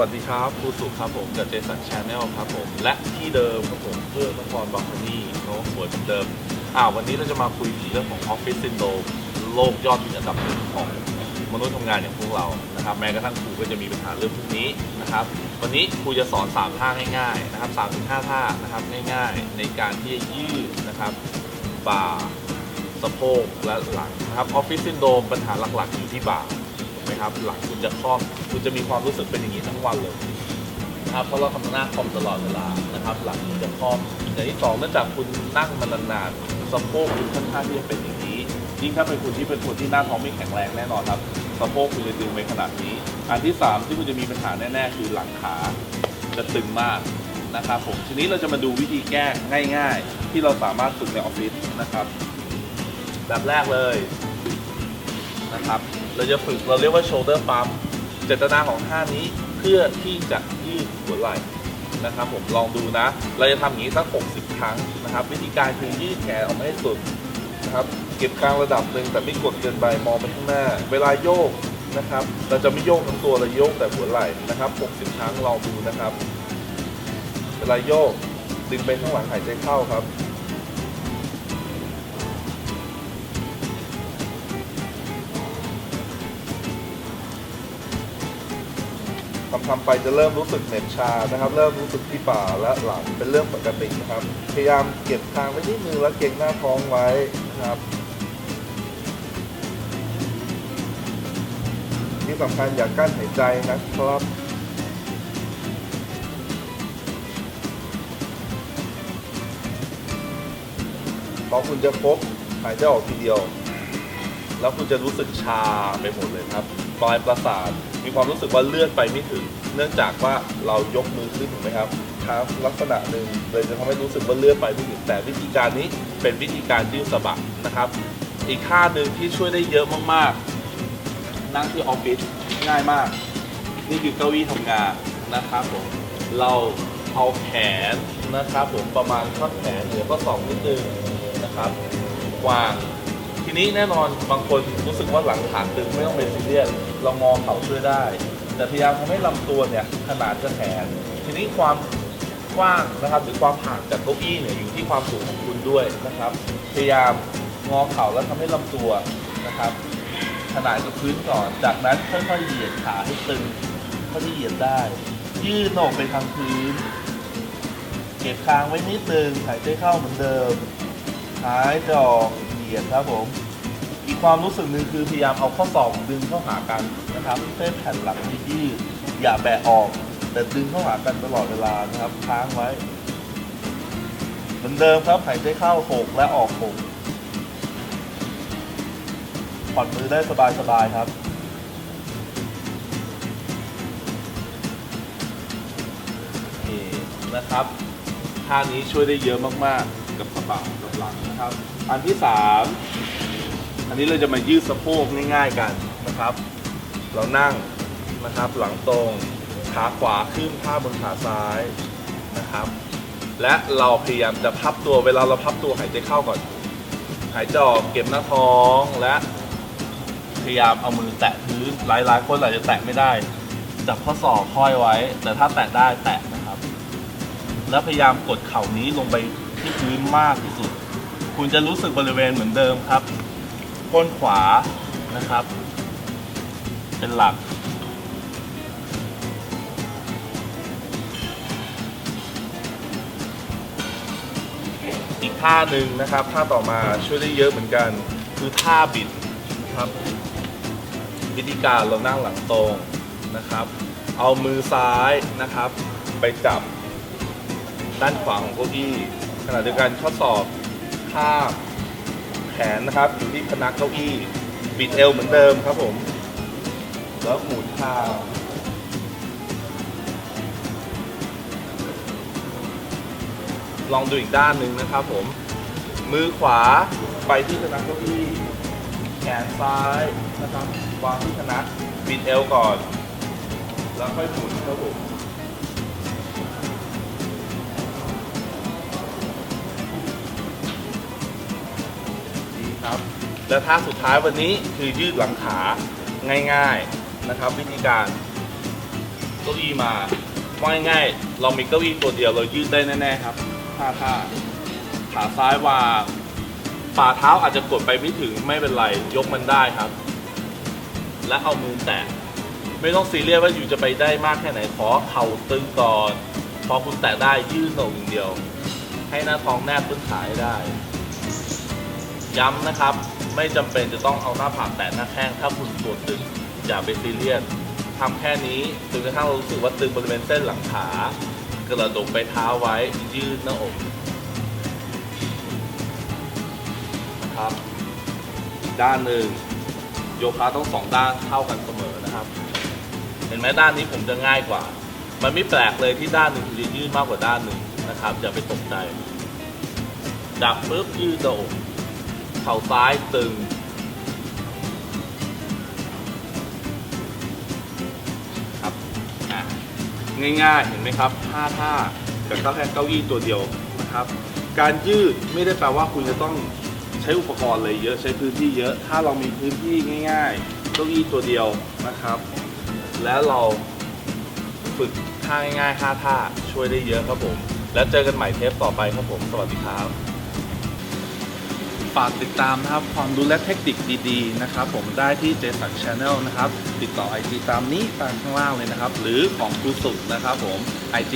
วัสดีครับครูสุครับผมจากเจสันชาแนลครับผมและที่เดิมครับผมเพื่อนครบัคคานี่เนาะสวยเหมือนเดิมอ่าวันนี้เราจะมาคุยถึงเรื่องของออฟฟิศซินโดรมโลกยอดฮิตอันดับหนึ่งของมนุษย์ทำงานอย่างพวกเรานะครับแม้กระทั่งครูก็จะมีปัญหาเรื่องพวกนี้นะครับวันนี้ครูจะสอน 3 ท่าง่ายๆนะครับ3ถึง5ท่านะครับง่ายๆ ในการที่จะยืดนะครับบ่าสะโพกและหลังนะครับออฟฟิศซินโดรมปัญหาหลักๆอยู่ที่บ่า ถูกไหมครับ หลังคุณจะคล่อมคุณจะมีความรู้สึกเป็นอย่างนี้ทั้งวันเลยนะครับเพราะเราทำหน้าคอมตลอดเวลานะครับ หลังคุณจะคล่อมอย่างที่สองเนื่องจากคุณนั่งมานานๆสะโพกคุณค่อนข้างที่จะเป็นอย่างนี้ยิ่งถ้าเป็นคุณที่เป็นคนที่หน้าท้องไม่แข็งแรงแน่นอนครับสะโพกคุณจะดึงไปขนาดนี้ อันที่สามที่คุณจะมีปัญหาแน่ๆคือหลังขาจะตึงมากนะครับผมทีนี้เราจะมาดูวิธีแก้ง่าย ๆ ที่เราสามารถฝึกในออฟฟิศนะครับแบบแรกเลย นะครับ เราจะฝึกเราเรียกว่า shoulder pump เจตนาของท่านี้เพื่อที่จะยืดหัวไหล่นะครับ ผมลองดูนะ เราจะทำอย่างนี้สัก 60 ครั้งนะครับ วิธีการคือยืดแขนออกมาให้สุดนะครับ เก็บกลางระดับหนึ่งแต่ไม่กดเกินไปมองไปข้างหน้า เวลาโยกนะครับ เราจะไม่โยกทั้งตัวเราโยกแต่หัวไหล่นะครับ 60 ครั้งลองดูนะครับ เวลาโยกดึงไปข้างหลังหายใจเข้าครับ ทำทำไปจะเริ่มรู้สึกเหน็บชานะครับ เริ่มรู้สึกที่บ่าและหลังเป็นเรื่องปกตินะครับ พยายามเก็บคางไว้นิดนึงแล้วเก่งหน้าท้องไว้นะครับที่สำคัญอย่ากั้นหายใจนะครับพอคุณจะครบหายใจออกทีเดียว แล้วคุณจะรู้สึกชาไปหมดเลยครับปลายประสาท มีความรู้สึกว่าเลื่อนไปไม่ถึง เนื่องจากว่าเรายกมือขึ้นถูกไหมครับครับลักษณะหนึ่งเลยจะทำให้รู้สึกว่าเลื่อนไปไม่ถึงแต่วิธีการนี้เป็นวิธีการยืดสะบักนะครับ อีกท่าหนึ่งที่ช่วยได้เยอะมากๆ นั่งที่ออฟฟิศง่ายมาก นี่คือเก้าอี้ทำงานนะครับผมเราเอาแขนนะครับผมประมาณข้อแขนเหนือข้อศอกนิดนึงนะครับวาง ทีนี้แน่นอนบางคนรู้สึกว่าหลังขาตึงไม่ต้องเป็นซีเรียสเรามองเขาช่วยได้ แต่พยายามทำให้ลำตัวเนี่ยขนาดจะแขนทีนี้ความกว้างนะครับหรือความห่างจากเก้าอี้เนี่ยอยู่ที่ความสูงของคุณด้วยนะครับ พยายามงอเข่าแล้วทำให้ลำตัวนะครับ ขนาดกับพื้นก่อน จากนั้นค่อยๆเหยียดขาให้ตึงเท่าที่เหยียดได้ ยืดโหนกไปทางพื้น เก็บคางไว้นิดนึงหายใจเข้าเหมือนเดิมหายใจออก เอียดครับผม อีกความรู้สึกหนึ่งคือพยายามเอาข้อศอกดึงเข้าหากันนะครับเพื่อแผ่นหลังที่ยืดอย่าแบะออก แต่ดึงเข้าหากันตลอดเวลานะครับค้างไว้ เหมือนเดิมครับหายใจเข้าหกและออกหกผ่อนมือได้สบายๆครับนะครับท่านี้ช่วยได้เยอะมากๆ กับสะบักกับหลังนะครับ อันที่สามอันนี้เราจะมายืดสะโพกง่ายๆกันนะครับ เรานั่งนะครับหลังตรงขาขวาขึ้นท่าบนขาซ้ายนะครับ และเราพยายามจะพับตัวเวลาเราพับตัวหายใจเข้าก่อน หายใจออกเก็บหน้าท้องและพยายามเอามือแตะพื้นหลายๆคนอาจจะแตะไม่ได้จับข้อศอกค่อยไว้ แต่ถ้าแตะได้แตะนะครับ แล้วพยายามกดเข่านี้ลงไป ที่พื้นมากที่สุด คุณจะรู้สึกบริเวณเหมือนเดิมครับ ก้นขวานะครับ เป็นหลัก อีกท่าหนึ่งนะครับท่าต่อมาช่วยได้เยอะเหมือนกัน คือท่าบิดนะครับวิธีการเรานั่งหลังตรงนะครับ เอามือซ้ายนะครับ ไปจับด้านขวาของเก้าอี้ ขณะเดียวกันข้อศอกข้างแขนนะครับอยู่ที่พนักเก้าอี้บิดเอวเหมือนเดิมครับผม แล้วหมุนเท้าลองดูอีกด้านหนึ่งนะครับผม มือขวาไปที่พนักเก้าอี้แขนซ้ายนะครับวางที่พนักบิดเอวก่อน แล้วค่อยหมุนครับผม และท่าสุดท้ายวันนี้คือยืดหลังขาง่าย ๆนะครับ วิธีการเก้าอี้มาว่าง่ายๆเรามีเก้าอี้ตัวเดียวเรายืดได้แน่ๆครับท่าท่าขาซ้ายวางฝ่าเท้าอาจจะกดไปไม่ถึงไม่เป็นไรยกมันได้ครับ และเอามือแตะไม่ต้องซีเรียสว่าอยู่จะไปได้มากแค่ไหนขอเข่าตึงก่อนพอคุณแตะได้ยืดหน่งอย่างเดียว ให้หน้าท้องแนบพื้นขาให้ได้ ย้ำนะครับ ไม่จำเป็นจะต้องเอาหน้าผากแตะหน้าแข้งถ้าคุณปวดตึงอย่าไปซีเรียสทำแค่นี้จนกระทั่งเรารู้สึกว่าตึงบริเวณเส้นหลังขากระดกไปเท้าไว้ยืดหน้าอกนะครับอีกด้านหนึ่งโยคะต้องสองด้านเท่ากันเสมอนะครับ เห็นไหมด้านนี้ผมจะง่ายกว่า มันไม่แปลกเลยที่ด้านหนึ่งจะยืดมากกว่าด้านหนึ่งนะครับอย่าไปตกใจจับปุ๊บยืดหน้าอก เข่าซ้ายตึง ครับอะง่ายๆ เห็นไหมครับท่าท่าแต่ก็แค่เก้าอี้ตัวเดียวนะครับ การยืดไม่ได้แปลว่าคุณจะต้องใช้อุปกรณ์เลยเยอะใช้พื้นที่เยอะ ถ้าเรามีพื้นที่ง่ายๆเก้าอี้ตัวเดียวนะครับ แล้วเราฝึกท่าง่ายๆห้าท่าช่วยได้เยอะครับผม แล้วเจอกันใหม่เทปต่อไปครับผม สวัสดีครับ ฝากติดตามนะครับความรู้และเทคนิคดีๆนะครับผมได้ที่เจสักชาแนลนะครับติดต่อ IG ตามนี้ตามข้างล่างเลยนะครับ หรือของครูสุนะครับผม IG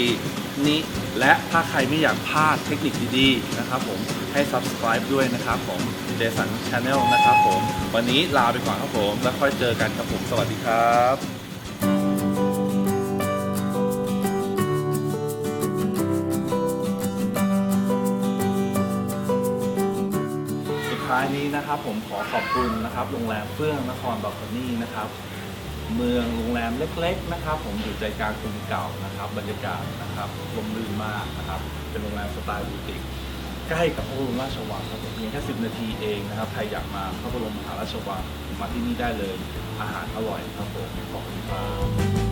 นี้และถ้าใครไม่อยากพลาดเทคนิคดีๆนะครับผมให้ subscribe ด้วยนะครับผมเจสันชาแนลนะครับผม วันนี้ลาไปก่อนครับผม แล้วค่อยเจอกันครับผม สวัสดีครับายนี้นะครับผมขอขอบคุณนะครับโรงแรมเฟื่องนครบาลคอนี่นะครับ เมืองโรงแรมเล็กๆนะครับ ผมอยู่ใจกลางกรุงเก่านะครับ บรรยากาศนะครับลมรื่นมากนะครับ เป็นโรงแรมสไตล์บูติกใกล้กับพระบรมราชวังครับผมเพียงแค่10 นาทีเองนะครับใครอยากมาพระบรมมหาราชวังมาที่นี่ได้เลย อาหารอร่อยครับผมขอบคุณครับ